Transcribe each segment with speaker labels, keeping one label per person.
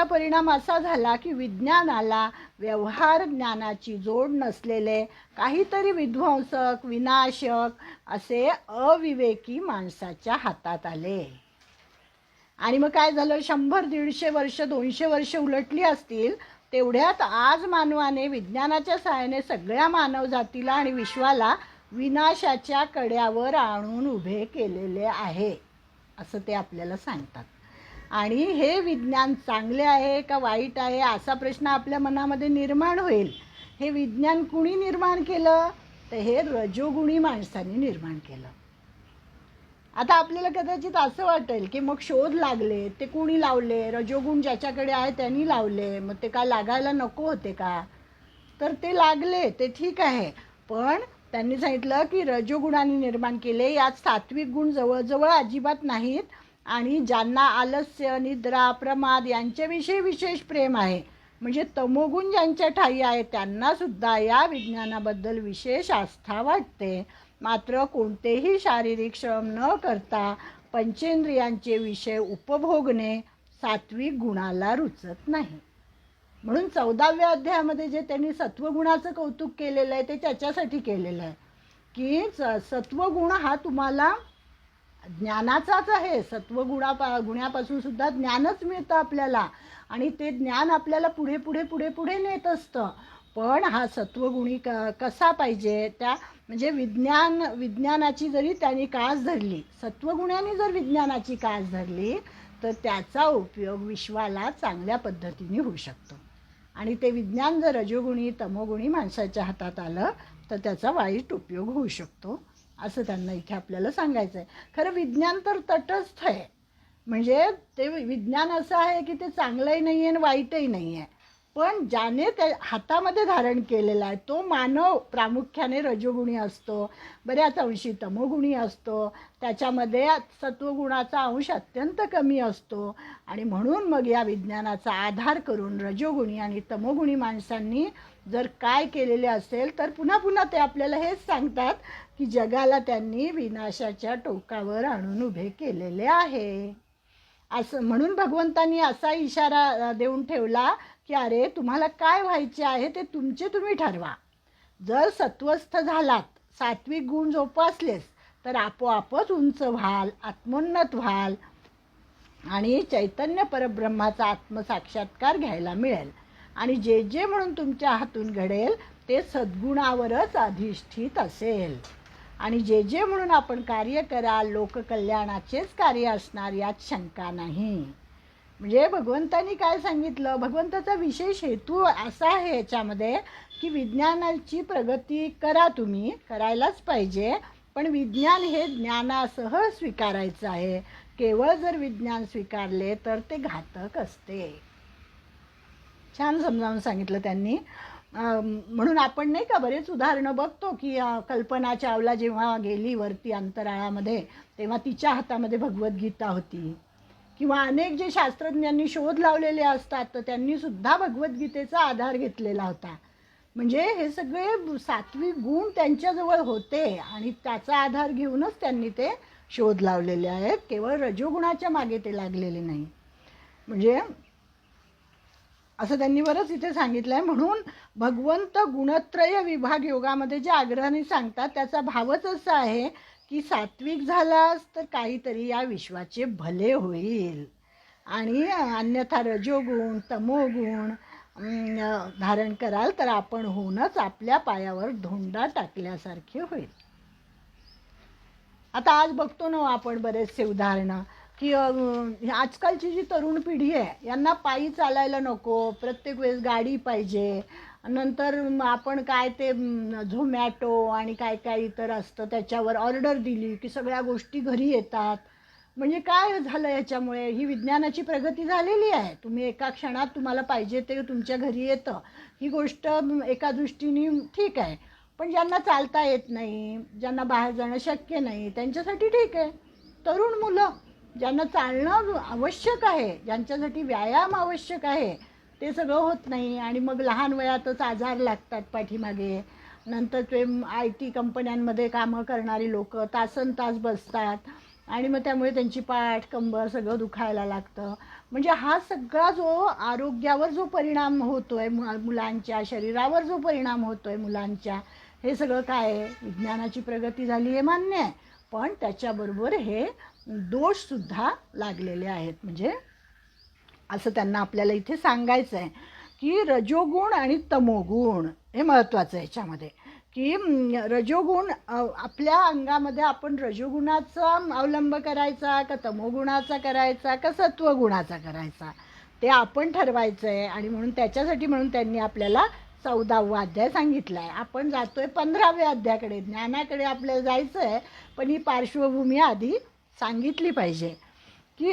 Speaker 1: याचा परिणाम असा झाला की विज्ञानाला व्यवहार ज्ञानाची जोड नसलेले काहीतरी विध्वंसक विनाशक असे अविवेकी माणसाच्या हातात आले. आणि मग काय झालं? शंभर दीडशे वर्ष दोनशे वर्ष उलटली असतील तेवढ्यात आज मानवाने विज्ञानाच्या सहाय्याने सगळ्या मानवजातीला आणि विश्वाला विनाशाच्या कड्यावर आणून उभे केलेले आहे असं ते आपल्याला सांगतात. आणि हे विज्ञान चांगले आहे का वाईट आहे असा प्रश्न आपल्या मनामध्ये निर्माण होईल. हे विज्ञान कुणी निर्माण केलं? तर हे रजोगुणी माणसांनी निर्माण केलं. आता आपल्याला कदाचित असं वाटेल की मग शोध लागले ते कुणी लावले? रजोगुण ज्याच्याकडे आहे त्यांनी लावले. मग ते काय लागायला नको होते का? तर ते लागले ते ठीक आहे. पण त्यांनी सांगितलं की रजोगुणाने निर्माण केले यात सात्विक गुण जवळजवळ अजिबात नाहीत. आणि ज्यांना आलस्य निद्रा प्रमाद यांच्याविषयी विशेष प्रेम आहे म्हणजे तमोगुण ज्यांच्या ठाई आहे त्यांनासुद्धा या विज्ञानाबद्दल विशेष आस्था वाटते. मात्र कोणतेही शारीरिक श्रम न करता पंचेंद्रियांचे विषय उपभोगणे सात्विक गुणाला रुचत नाही. म्हणून चौदाव्या अध्यायामध्ये जे त्यांनी सत्वगुणाचं कौतुक केलेलं आहे ते त्याच्यासाठी केलेलं आहे. की स सत्वगुण हा तुम्हाला ज्ञानाचाच आहे. सत्वगुणा गुण्यापासून सुद्धा ज्ञानच मिळतं आपल्याला. आणि ते ज्ञान आपल्याला पुढे पुढे पुढे पुढे नेत असतं. पण हा सत्वगुणी क कसा पाहिजे? त्या म्हणजे विज्ञान विज्ञानाची जरी त्याने कास धरली सत्वगुणाने जर विज्ञानाची कास धरली तर त्याचा उपयोग विश्वाला चांगल्या पद्धतीने होऊ शकतो. आणि ते विज्ञान जर रजोगुणी तमोगुणी माणसाच्या हातात आलं तर त्याचा वाईट उपयोग होऊ शकतो. असं त्यांना इथे आपल्याला सांगायचं आहे खरं विज्ञान तर तटस्थ आहे. म्हणजे ते विज्ञान असं आहे की ते चांगलंही नाही आहे आणि वाईटही नाही आहे पण ज्याने ते हातामध्ये धारण केलेला आहे तो मानव प्रामुख्याने रजोगुणी असतो बऱ्याच अंशी तमोगुणी असतो त्याच्यामध्ये सत्वगुणाचा अंश अत्यंत कमी असतो. आणि म्हणून मग या विज्ञानाचा आधार करून रजोगुणी आणि तमोगुणी माणसांनी जर काय केलेले असेल तर पुन्हा पुन्हा ते आपल्याला हेच सांगतात की जगाला त्यांनी विनाशाच्या टोकावर आणून उभे केलेले आहे. असं म्हणून भगवंतांनी असा इशारा देऊन ठेवला की अरे तुम्हाला काय व्हायचे आहे ते तुमचे तुम्ही ठरवा. जर सत्वस्थ झालात सात्विक गुण जोपासलेस तर आपोआपच उंच व्हाल आत्मोन्नत व्हाल आणि चैतन्य परब्रह्माचा आत्मसाक्षात्कार घ्यायला मिळेल. आणि जे जे म्हणून तुमच्या हातून घडेल ते सद्गुणावरच अधिष्ठित असेल. आणि जे जे म्हणून आपण कार्य कराल लोककल्याणाचेच कार्य असणार यात शंका नाही. म्हणजे भगवंतानी काय सांगितलं? भगवंताचा विशेष हेतू असा आहे याच्यामध्ये की विज्ञानाची प्रगती करा तुम्ही करायलाच पाहिजे. पण विज्ञान हे ज्ञानासह स्वीकारायचं आहे. केवळ जर विज्ञान स्वीकारले तर ते घातक असते. छान समजावून सांगितलं त्यांनी. म्हणून आपण नाही का बरेच उदाहरणं बघतो की कल्पना चावला जेव्हा गेली वरती अंतराळामध्ये तेव्हा तिच्या हातामध्ये भगवद्गीता होती. किंवा अनेक जे शास्त्रज्ञांनी शोध लावलेले असतात तर त्यांनी सुद्धा भगवद्गीतेचा आधार घेतलेला होता. म्हणजे हे सगळे सात्विक गुण त्यांच्याजवळ होते आणि त्याचा आधार घेऊनच त्यांनी ते शोध लावलेले आहेत. केवळ रजोगुणाच्या मागे ते लागलेले नाही. म्हणजे असं त्यांनी बरंच इथे सांगितलं आहे म्हणून भगवंत गुणत्रय विभाग योगामध्ये जे आग्रहाने सांगतात त्याचा भावच असा आहे की सात्विक झालास तर काहीतरी या विश्वाचे भले होईल. आणि अन्यथा रजोगुण तमोगुण धारण कराल तर आपण होऊनच आपल्या पायावर धोंडा टाकल्यासारखे होईल. आता आज बघतो ना आपण बरेचसे उदाहरणं. की आजकालची जी तरुण पिढी आहे यांना पायी चालायला नको प्रत्येक वेळेस गाडी पाहिजे. नंतर आपण काय ते झोमॅटो आणि काय काय इतर असतं त्याच्यावर ऑर्डर दिली की सगळ्या गोष्टी घरी येतात. म्हणजे काय झालं याच्यामुळे? ही विज्ञानाची प्रगती झालेली आहे. तुम्ही एका क्षणात तुम्हाला पाहिजे ते तुमच्या घरी येतं. ही गोष्ट एका दृष्टीने ठीक आहे. पण ज्यांना चालता येत नाही ज्यांना बाहेर जाणं शक्य नाही त्यांच्यासाठी ठीक आहे. तरुण मुलं. ज्यांना चालणं आवश्यक आहे ज्यांच्यासाठी व्यायाम आवश्यक आहे ते सगळं होत नाही. आणि मग लहान वयातच आजार लागतात पाठीमागे. नंतर ते आय टी कंपन्यांमध्ये कामं करणारी लोक तासन तास बसतात. आणि मग त्यामुळे त्यांची पाठ कंबर सगळं दुखायला लागतं. म्हणजे हा सगळा जो आरोग्यावर जो परिणाम होतो आहे मुलांच्या शरीरावर जो परिणाम होतो आहे मुलांच्या हे सगळं काय आहे? विज्ञानाची प्रगती झाली आहे मान्य आहे. पण त्याच्याबरोबर हे दोषसुद्धा लागलेले आहेत. म्हणजे असं त्यांना आपल्याला इथे सांगायचं आहे की रजोगुण आणि तमोगुण हे महत्त्वाचं आहे याच्यामध्ये. की रजोगुण आपल्या अंगामध्ये आपण रजोगुणाचा अवलंब करायचा का तमोगुणाचा करायचा का सत्वगुणाचा करायचा? ते आपण ठरवायचं आहे आणि म्हणून त्याच्यासाठी म्हणून त्यांनी आपल्याला चौदावा अध्याय सांगितला आहे आपण जातो आहे पंधराव्या अध्यायाकडे. ज्ञानाकडे आपल्याला जायचं आहे पण ही पार्श्वभूमी आधी सांगितली पाहिजे की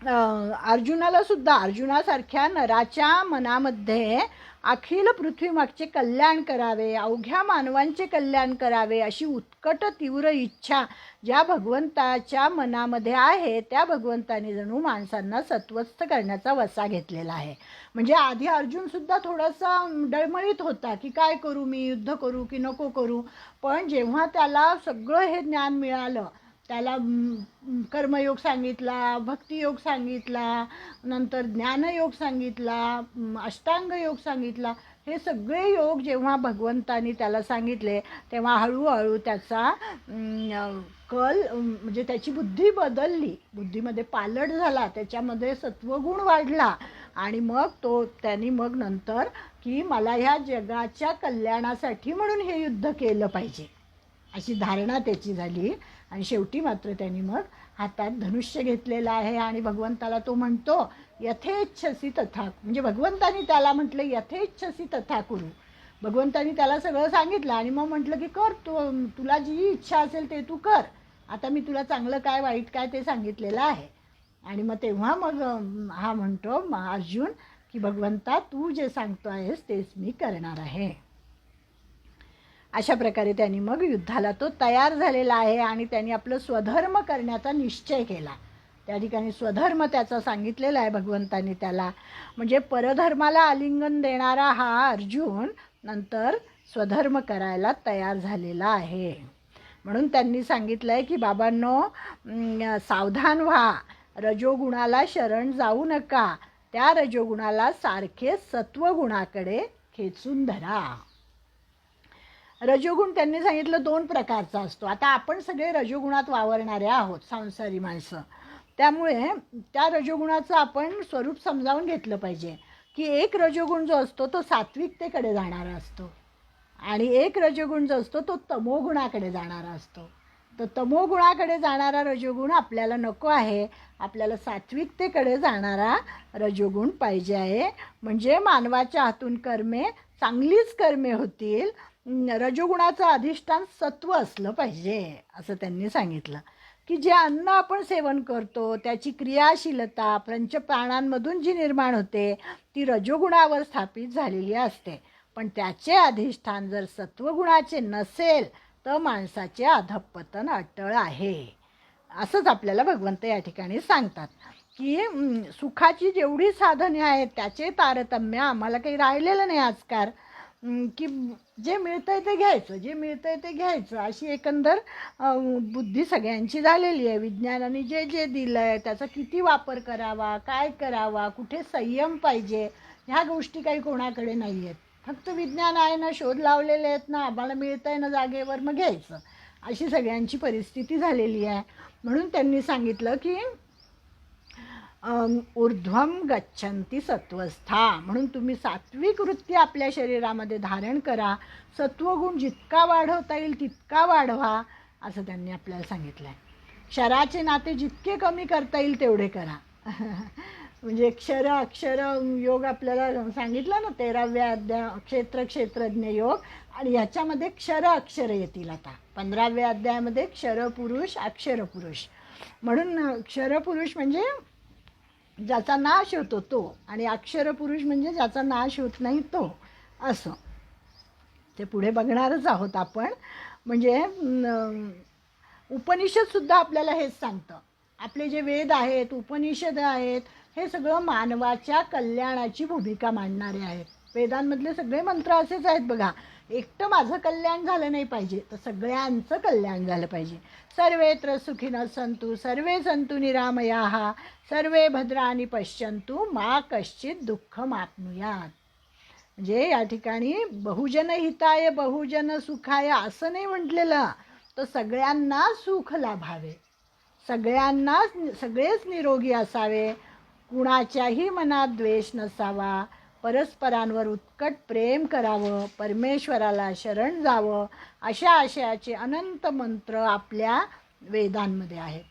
Speaker 1: अर्जुनालासुद्धा अर्जुनासारख्या नराच्या मनामध्ये अखिल पृथ्वीमागचे कल्याण करावे अवघ्या मानवांचे कल्याण करावे अशी उत्कट तीव्र इच्छा ज्या भगवंताच्या मनामध्ये आहे त्या भगवंताने जणू माणसांना सत्वस्थ करण्याचा वसा घेतलेला आहे. म्हणजे आधी अर्जुनसुद्धा थोडासा डळमळीत होता की काय करू मी? युद्ध करू की नको करू? पण जेव्हा त्याला सगळं हे ज्ञान मिळालं त्याला कर्मयोग सांगितला भक्तियोग सांगितला नंतर ज्ञानयोग सांगितला अष्टांग योग सांगितला. हे सगळे योग जेव्हा भगवंतानी त्याला सांगितले तेव्हा हळूहळू त्याचा कल म्हणजे त्याची बुद्धी बदलली. बुद्धीमध्ये पालट झाला त्याच्यामध्ये सत्वगुण वाढला. आणि मग तो त्यांनी मग नंतर की मला ह्या जगाच्या कल्याणासाठी म्हणून हे युद्ध केलं पाहिजे. अशी धारणा त्याची झाली. आणि शेवटी मात्र त्यांनी मग हातात धनुष्य घेतलेलं आहे आणि भगवंताला तो म्हणतो यथेच्छसी तथा म्हणजे भगवंतानी त्याला म्हटलं यथेच्छसी तथा करू भगवंतानी त्याला सगळं सांगितलं आणि मग म्हटलं की कर तू तुला जी इच्छा असेल ते तू कर. आता मी तुला चांगलं काय वाईट काय ते सांगितलेलं आहे. आणि मग तेव्हा मग हा म्हणतो अर्जुन की भगवंता तू जे सांगतो आहेस तेच मी करणार आहे. अशा प्रकारे त्यांनी मग युद्धाला तो तयार झालेला आहे आणि त्यांनी आपलं स्वधर्म करण्याचा निश्चय केला. त्या ठिकाणी स्वधर्म त्याचा सांगितलेला आहे भगवंतानी त्याला. म्हणजे परधर्माला आलिंगन देणारा हा अर्जुन नंतर स्वधर्म करायला तयार झालेला आहे. म्हणून त्यांनी सांगितलं आहे की बाबांनो सावधान व्हा. रजोगुणाला शरण जाऊ नका. त्या रजोगुणाला सारखे सत्वगुणाकडे खेचून धरा. रजोगुण त्यांनी सांगितलं दोन प्रकारचा असतो. आता आपण सगळे रजोगुणात वावरणारे आहोत संसारी माणसं. त्यामुळे त्या रजोगुणाचं आपण स्वरूप समजावून घेतलं पाहिजे की एक रजोगुण जो असतो तो सात्विकतेकडे जाणारा असतो. आणि एक रजोगुण जो असतो तो तमोगुणाकडे जाणारा असतो. तर तमोगुणाकडे जाणारा रजोगुण आपल्याला नको आहे. आपल्याला सात्विकतेकडे जाणारा रजोगुण पाहिजे आहे. म्हणजे मानवाच्या हातून कर्मे चांगलीच कर्मे होतील. रजोगुणाचं अधिष्ठान सत्व असलं पाहिजे असं त्यांनी सांगितलं. की जे अन्न आपण सेवन करतो त्याची क्रियाशीलता पंचप्राणांमधून जी निर्माण होते ती रजोगुणावर स्थापित झालेली असते. पण त्याचे अधिष्ठान जर सत्वगुणाचे नसेल तर माणसाचे अधपतन अटळ आहे. असंच आपल्याला भगवंत या ठिकाणी सांगतात. की सुखाची जेवढी साधने आहेत त्याचे तारतम्य आम्हाला काही राहिलेलं नाही आजकाल की जे मिळतंय ते घ्यायचं जे मिळतंय ते घ्यायचं. अशी एकंदर बुद्धी सगळ्यांची झालेली आहे. विज्ञानाने जे जे दिलं आहे त्याचा किती वापर करावा काय करावा कुठे संयम पाहिजे ह्या गोष्टी काही कोणाकडे नाही आहेत फक्त विज्ञान आहे ना शोध लावलेले आहेत ना आम्हाला मिळतं आहे ना जागेवर मग घ्यायचं. अशी सगळ्यांची परिस्थिती झालेली आहे. म्हणून त्यांनी सांगितलं की ऊर्ध्वम गच्छंती सत्वस्था म्हणून तुम्ही सात्विक वृत्ती आपल्या शरीरामध्ये धारण करा. सत्वगुण जितका वाढवता येईल तितका वाढवा असं त्यांनी आपल्याला सांगितलं आहे क्षराचे नाते जितके कमी करता येईल तेवढे करा. म्हणजे क्षर अक्षर योग आपल्याला सांगितला ना तेराव्या अध्याय क्षेत्र क्षेत्रज्ञ योग. आणि ह्याच्यामध्ये क्षर अक्षर येतील आता. पंधराव्या अध्यायामध्ये क्षर पुरुष अक्षर पुरुष. म्हणून क्षर पुरुष म्हणजे ज्याचा नाश होतो तो. आणि अक्षर पुरुष म्हणजे ज्याचा नाश होत नाही तो. असं. ते पुढे बघणारच आहोत आपण. म्हणजे उपनिषदसुद्धा आपल्याला हेच सांगतं. आपले जे वेद आहेत उपनिषद आहेत हे सगळं मानवाच्या कल्याणाची भूमिका मांडणारे आहेत. वेदांमधले सगळे मंत्र असेच आहेत बघा. एकटं माझं कल्याण झालं नाही पाहिजे तर सगळ्यांचं कल्याण झालं पाहिजे. सर्वेत्र सुखिनः सन्तु सर्वे सन्तु निरामयाः सर्वे भद्राणी पश्यन्तु मा कश्चित दुःख मापनुयात म्हणजे या ठिकाणी बहुजन हिताय बहुजन सुखाय असं नाही म्हटलेलं तर सगळ्यांना सुख लाभावे. सगळ्यांना सगळेच निरोगी असावे. कुणाच्याही मनात द्वेष नसावा. परस्परांवर उत्कट प्रेम करावं परमेश्वराला शरण जावं अशा आशयाचे अनंत मंत्र आपल्या वेदांमध्ये आहेत.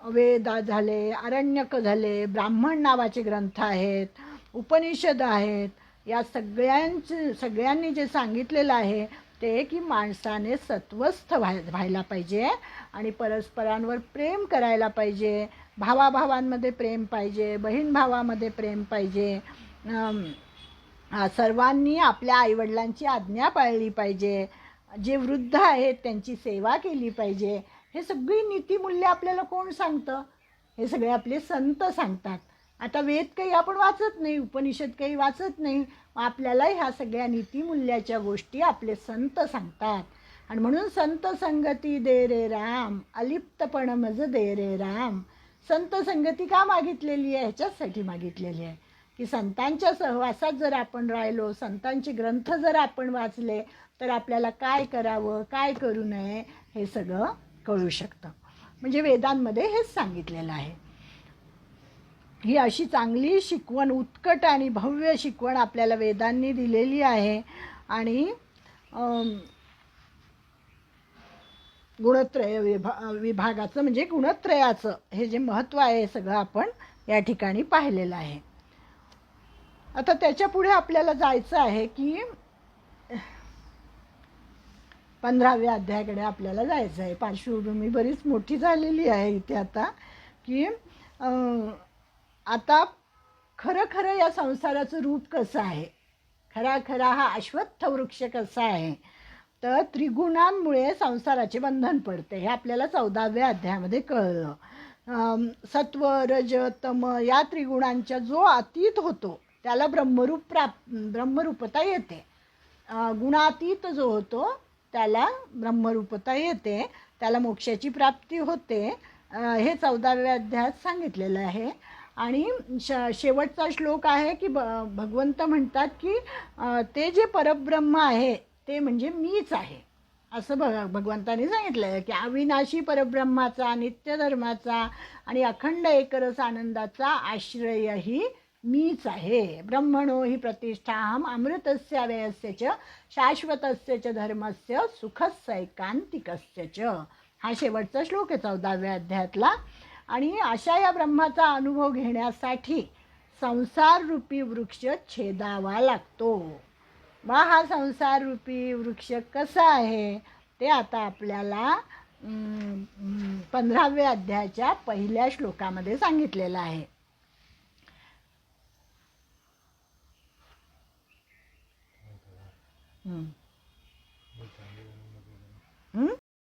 Speaker 1: वेद झाले अरण्यक झाले ब्राह्मण नावाचे ग्रंथ आहेत उपनिषद आहेत. या सगळ्यांचे सगळ्यांनी जे सांगितलेलं आहे ते की माणसाने सत्वस्थ व्हाय व्हायला पाहिजे आणि परस्परांवर प्रेम करायला पाहिजे. भावाभावांमध्ये प्रेम पाहिजे बहीण भावामध्ये प्रेम पाहिजे. सर्वांनी आपल्या आईवडिलांची आज्ञा पाळली पाहिजे. जे वृद्ध आहेत त्यांची सेवा केली पाहिजे. हे सगळी नीतिमूल्य आपल्याला कोण सांगतं? हे सगळे आपले संत सांगतात. आता वेद काही आपण वाचत नाही उपनिषद काही वाचत नाही. आपल्याला ह्या सगळ्या नीतिमूल्याच्या गोष्टी आपले संत सांगतात. आणि म्हणून संत संगती दे रे राम अलिप्तपण मज दे रे राम. संत संगती का मागितलेली आहे? ह्याच्याचसाठी मागितलेली आहे. की संतांच्या सहवासात जर आपण राहिलो संतांचे ग्रंथ जर आपण वाचले तर आपल्याला काय करावं काय करू नये हे सगळं कळू शकतं. म्हणजे वेदांमध्ये हेच सांगितलेलं आहे. ही अशी चांगली शिकवण उत्कट आणि भव्य शिकवण आपल्याला वेदांनी दिलेली आहे. आणि गुणत्रय विभा विभागाचं म्हणजे गुणत्रयाचं हे जे महत्त्व आहे हे सगळं आपण या ठिकाणी पाहिलेलं आहे. आता त्याच्या पुढे आपल्याला जायचं आहे की पंधराव्या अध्यायाकडे आपल्याला जायचं आहे. पार्श्वभूमी बरीच मोठी झालेली आहे इथे आता की आता खरं खरं या संसाराचं रूप कसं आहे? खरा खरा हा अश्वत्थ वृक्ष कसा आहे? तर त्रिगुणांमुळे संसाराचे बंधन पडते. हे आपल्याला चौदाव्या अध्यायामध्ये कळलं. सत्व रज तम या त्रिगुणांच्या जो अतीत होतो त्याला ब्रह्मरूप प्राप ब्रह्मरूपता येते. गुणातीत जो होतो त्याला ब्रह्मरूपता येते. त्याला मोक्षाची प्राप्ती होते. हे चौदाव्या अध्यायात सांगितलेलं आहे. आणि श शेवटचा श्लोक आहे की ब भगवंत म्हणतात की ते जे परब्रह्म आहे ते म्हणजे मीच आहे. असं भग भगवंताने सांगितलं आहे की अविनाशी परब्रह्माचा नित्यधर्माचा आणि अखंड एकरस आनंदाचा आश्रयही मीच आहे. ब्रह्मणो ही प्रतिष्ठाहम अमृतस्य व्ययस्य च शाश्वतस्य च धर्मस्य सुखसैकांतिकस्य च. हा शेवटचा श्लोक आहे चौदाव्या अध्यायातला. आणि अशा या ब्रह्माचा अनुभव घेण्यासाठी संसाररूपी वृक्ष छेदावा लागतो. वा हा संसाररूपी वृक्ष कसा आहे? ते आता आपल्याला पंधराव्या अध्यायाच्या पहिल्या श्लोकामध्ये सांगितलेलं आहे. हं.